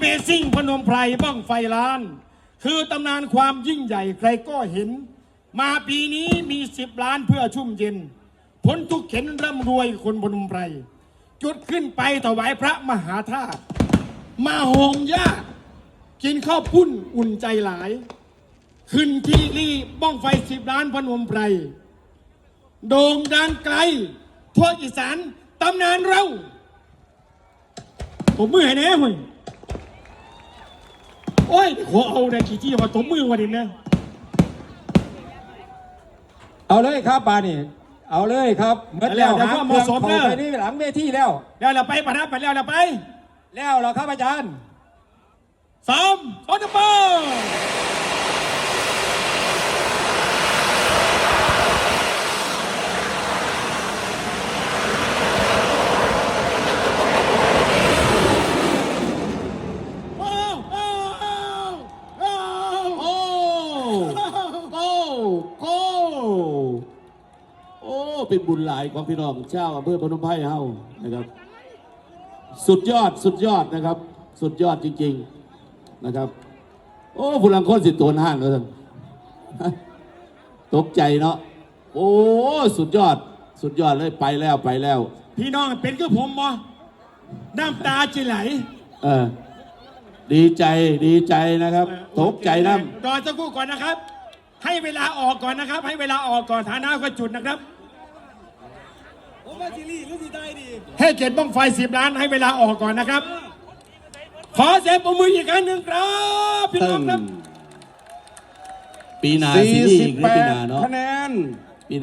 เ a ซิ่งพนมไพรบ้องไฟล้าน คือตำนานความยิ่งใหญ่ใครก็เห็น มาปีนี้มีสิบล้านเพื่อชุ่มเย็นพ้นทุกเข็นร่ำรวยคนพนมไพร จุดขึ้นไปถวายพระมหาธาตุมาโหงญาติกินข้าวปุ้นอุ่นใจหลาย ขึ้นที่รีบ้องไฟสิบล้านพนมไพร โด่งดังไกล ทั่วอีสานตำนานเราผมมือให้แน่เว้ย โอ้ยขอเอาได้กี่ที่ว่าตบมือวันนี้นะเอาเลยครับบานี่เอาเลยครับเมื่อแล้วหางเครื่องเข้าไปนี่หลังเวทีแล้ว แล้วเราไปปะนะไปแล้วเราไป แล้วเหรอครับอาจารย์สามสองหนึ่งไปโอ้โอ้โอ้ โอ้โอ้โอ้โอ้ เป็นบุญหลายของพี่น้องชาวอำเภอพนมไพรเฮานะครับ สุดยอดสุดยอดนะครับ สุดยอดจริง ๆนะครับ โอ้ผู้ลังคนสิตัวห้านเลยท่านตกใจเนาะโอ้สุดยอดสุดยอดเลยไปแล้วไปแล้ว พี่น้องเป็นก็ผมบ่น้ำตาจะไหล เออ ดีใจดีใจนะครับ ตกใจน้รอสักครู่ก่อนนะครับ ให้เวลาออกก่อนนะครับ ให้เวลาออกก่อนฐานะก็จุดนะครับ ว่าซีรีส์หรือซีได้ดีให้เกียรติบ้องไฟสิบล้านให้เวลาออกก่อนนะครับ ขอเสียงปรบมืออีกครั้งหนึ่งครับพี่ำน้องครับ ปีหนาซีรีส์อีกหรือปีหนาเนาะ คะแนน